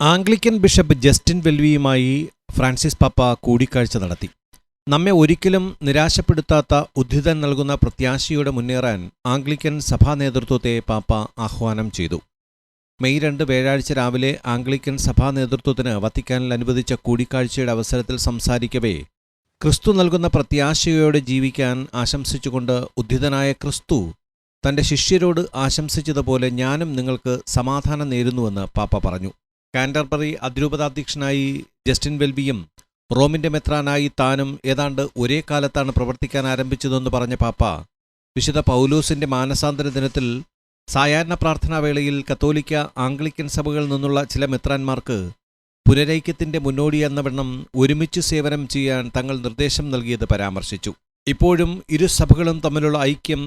Anglican bishop Justin വെൽവിയുമായി Francis പാപ്പ കൂടിക്കാഴ്ച നടത്തി. നമ്മെ ഒരിക്കലും നിരാശപ്പെടുത്താത്ത ഉദ്ധിതൻ നൽകുന്ന പ്രത്യാശയോടെ മുന്നേറാൻ ആംഗ്ലിക്കൻ സഭാ നേതൃത്വത്തെ പാപ്പ ആഹ്വാനം ചെയ്തു. മെയ് രണ്ട് വ്യാഴാഴ്ച രാവിലെ ആംഗ്ലിക്കൻ സഭാ നേതൃത്വത്തിന് വത്തിക്കാനിൽ അനുവദിച്ച കൂടിക്കാഴ്ചയുടെ അവസരത്തിൽ സംസാരിക്കവേ ക്രിസ്തു നൽകുന്ന പ്രത്യാശയോടെ ജീവിക്കാൻ ആശംസിച്ചുകൊണ്ട് ഉദ്ധിതനായ ക്രിസ്തു തന്റെ ശിഷ്യരോട് ആശംസിച്ചതുപോലെ ഞാനും നിങ്ങൾക്ക് സമാധാനം നേരുന്നുവെന്ന് പാപ്പ പറഞ്ഞു. കാൻഡർബറി അതിരൂപതാധ്യക്ഷനായി ജസ്റ്റിൻ വെൽബിയും റോമിന്റെ മെത്രാനായി താനും ഏതാണ്ട് ഒരേ കാലത്താണ് പ്രവർത്തിക്കാൻ ആരംഭിച്ചതെന്ന് പറഞ്ഞ പാപ്പ വിശുദ്ധ പൗലൂസിന്റെ മാനസാന്തര ദിനത്തിൽ സായാഹ്ന പ്രാർത്ഥനാവേളയിൽ കത്തോലിക്ക ആംഗ്ലിക്കൻ സഭകളിൽ നിന്നുള്ള ചില മെത്രാന്മാർക്ക് പുനരൈക്യത്തിന്റെ മുന്നോടിയെന്ന വണ്ണം ഒരുമിച്ച് സേവനം ചെയ്യാൻ തങ്ങൾ നിർദ്ദേശം നൽകിയത് പരാമർശിച്ചു. ഇപ്പോഴും ഇരു സഭകളും തമ്മിലുള്ള ഐക്യം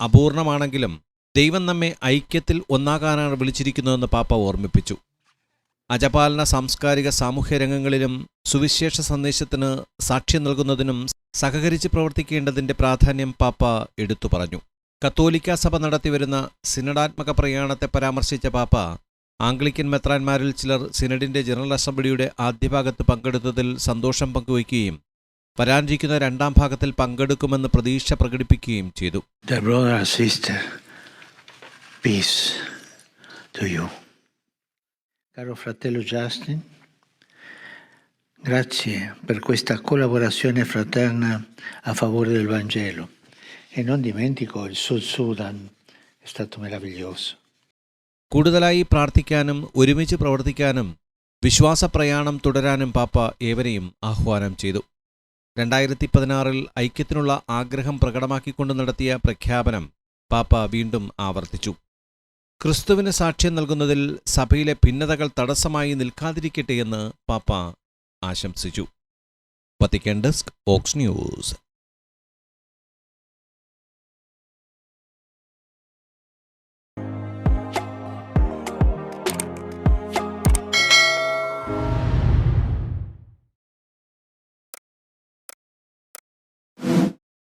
അപൂർണമാണെങ്കിലും ദൈവം നമ്മെ ഐക്യത്തിൽ ഒന്നാകാനാണ് വിളിച്ചിരിക്കുന്നതെന്ന് പാപ്പ ഓർമ്മിപ്പിച്ചു. അജപാലന സാംസ്കാരിക സാമൂഹ്യ രംഗങ്ങളിലും സുവിശേഷ സന്ദേശത്തിന് സാക്ഷ്യം നൽകുന്നതിനും സഹകരിച്ച് പ്രവർത്തിക്കേണ്ടതിന്റെ പ്രാധാന്യം പാപ്പ എടുത്തു പറഞ്ഞു. കത്തോലിക്ക സഭ നടത്തിവരുന്ന സിനഡാത്മക പ്രയാണത്തെ പരാമർശിച്ച പാപ്പ ആംഗ്ലിക്കൻ മെത്രാന്മാരിൽ ചിലർ സിനഡിന്റെ ജനറൽ അസംബ്ലിയുടെ ആദ്യ ഭാഗത്ത് പങ്കെടുത്തതിൽ സന്തോഷം പങ്കുവയ്ക്കുകയും വരാനിരിക്കുന്ന രണ്ടാം ഭാഗത്തിൽ പങ്കെടുക്കുമെന്ന് പ്രതീക്ഷ പ്രകടിപ്പിക്കുകയും ചെയ്തു. Caro fratello Justin, grazie per questa collaborazione fraterna a favore del Vangelo. E non dimentico il Sud Sudan, è stato meraviglioso. കൂടുതലായി പ്രാർത്ഥിക്കാനും ഒരുമിച്ച് പ്രവർത്തിക്കാനും വിശ്വാസ പ്രയാണം തുടരാനും പാപ്പ ഏവരെയും ആഹ്വാനം ചെയ്തു രണ്ടായിരത്തി പതിനാറിൽ ഐക്യത്തിനുള്ള ആഗ്രഹം പ്രകടമാക്കിക്കൊണ്ട് നടത്തിയ പ്രഖ്യാപനം പാപ്പ വീണ്ടും ആവർത്തിച്ചു ക്രിസ്തുവിന് സാക്ഷ്യം നൽകുന്നതിൽ സഭയിലെ ഭിന്നതകൾ തടസ്സമായി നിൽക്കാതിരിക്കട്ടെയെന്ന് പാപ്പ ആശംസിച്ചു. വത്തിക്കാൻ ഡെസ്ക് ഓക്സ് ന്യൂസ്.